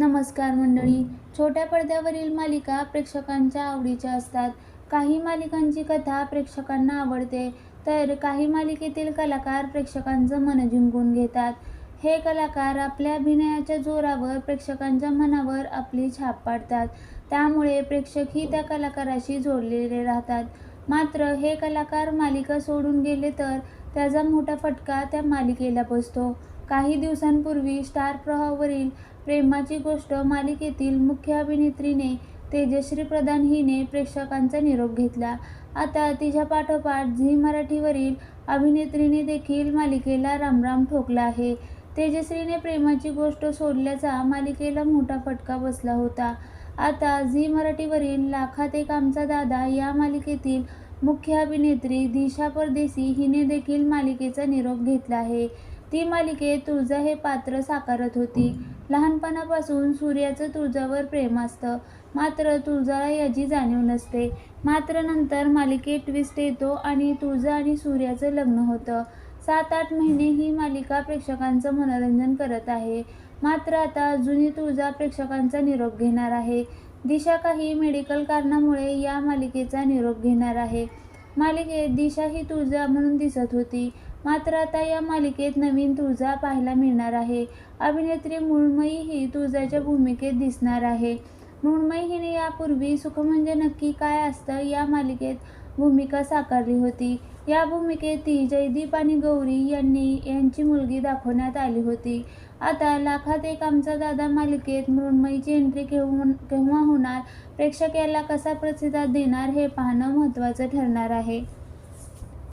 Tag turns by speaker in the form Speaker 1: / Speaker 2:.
Speaker 1: नमस्कार मंडळी. छोट्या पडद्यावरील मालिका प्रेक्षकांच्या आवडीच्या असतात. काही मालिकांची कथा प्रेक्षकांना आवडते तर काही मालिकेतील कलाकार प्रेक्षकांचं मन जिंकून घेतात. हे कलाकार आपल्या अभिनयाच्या जोरावर प्रेक्षकांच्या मनावर आपली छाप पाडतात. त्यामुळे प्रेक्षकही त्या कलाकाराशी जोडलेले राहतात. मात्र हे कलाकार मालिका सोडून गेले तर त्याचा मोठा फटका त्या मालिकेला बसतो. काही दिवसांपूर्वी स्टार प्रवाहावरील प्रेमाची गोष्ट मालिकेतील मुख्य अभिनेत्रीने तेजश्री प्रधान हिने प्रेक्षकांचा निरोप घेतला. आता तिच्या पाठोपाठ झी मराठीवरील अभिनेत्रीने देखील मालिकेला रामराम ठोकला आहे. तेजश्रीने प्रेमाची गोष्ट सोडल्याचा मालिकेला मोठा फटका बसला होता. आता झी मराठीवरील लाखात एक आमचा दादा या मालिकेतील मुख्य अभिनेत्री दिशा परदेसी हिने देखील मालिकेचा निरोप घेतला आहे. ती मालिकेत तुळजा हे पात्र साकारत होती. लहानपणापासून सूर्याचं तुळजावर प्रेम असतं. मात्र तुळजाला याची जाणीव नसते. मात्र नंतर मालिकेत ट्विस्ट येतो आणि तुळजा आणि सूर्याचं लग्न होतं. सात आठ महिने ही मालिका प्रेक्षकांचं मनोरंजन करत आहे. मात्र आता जुनी तुळजा प्रेक्षकांचा निरोप घेणार आहे. दिशा काही मेडिकल कारणामुळे या मालिकेचा निरोप घेणार आहे. मालिकेत दिशा ही तुळजा म्हणून दिसत होती. मात्र आता या मालिकेत नवीन तुळजा पाहायला मिळणार आहे. अभिनेत्री मृण्मयी ही तुळजाच्या भूमिकेत दिसणार आहे. मृण्मयी हिने यापूर्वी सुख म्हणजे नक्की काय असतं या मालिकेत भूमिका साकारली होती. या भूमिकेत ती जयदीप आणि गौरी यांनी यांची मुलगी दाखवण्यात आली होती. आता लाखात एक आमचा दादा मालिकेत मृण्मयीची एंट्री केव्हा केव्हा होणार? प्रेक्षक याला कसा प्रतिसाद देणार हे पाहणं महत्त्वाचं ठरणार आहे.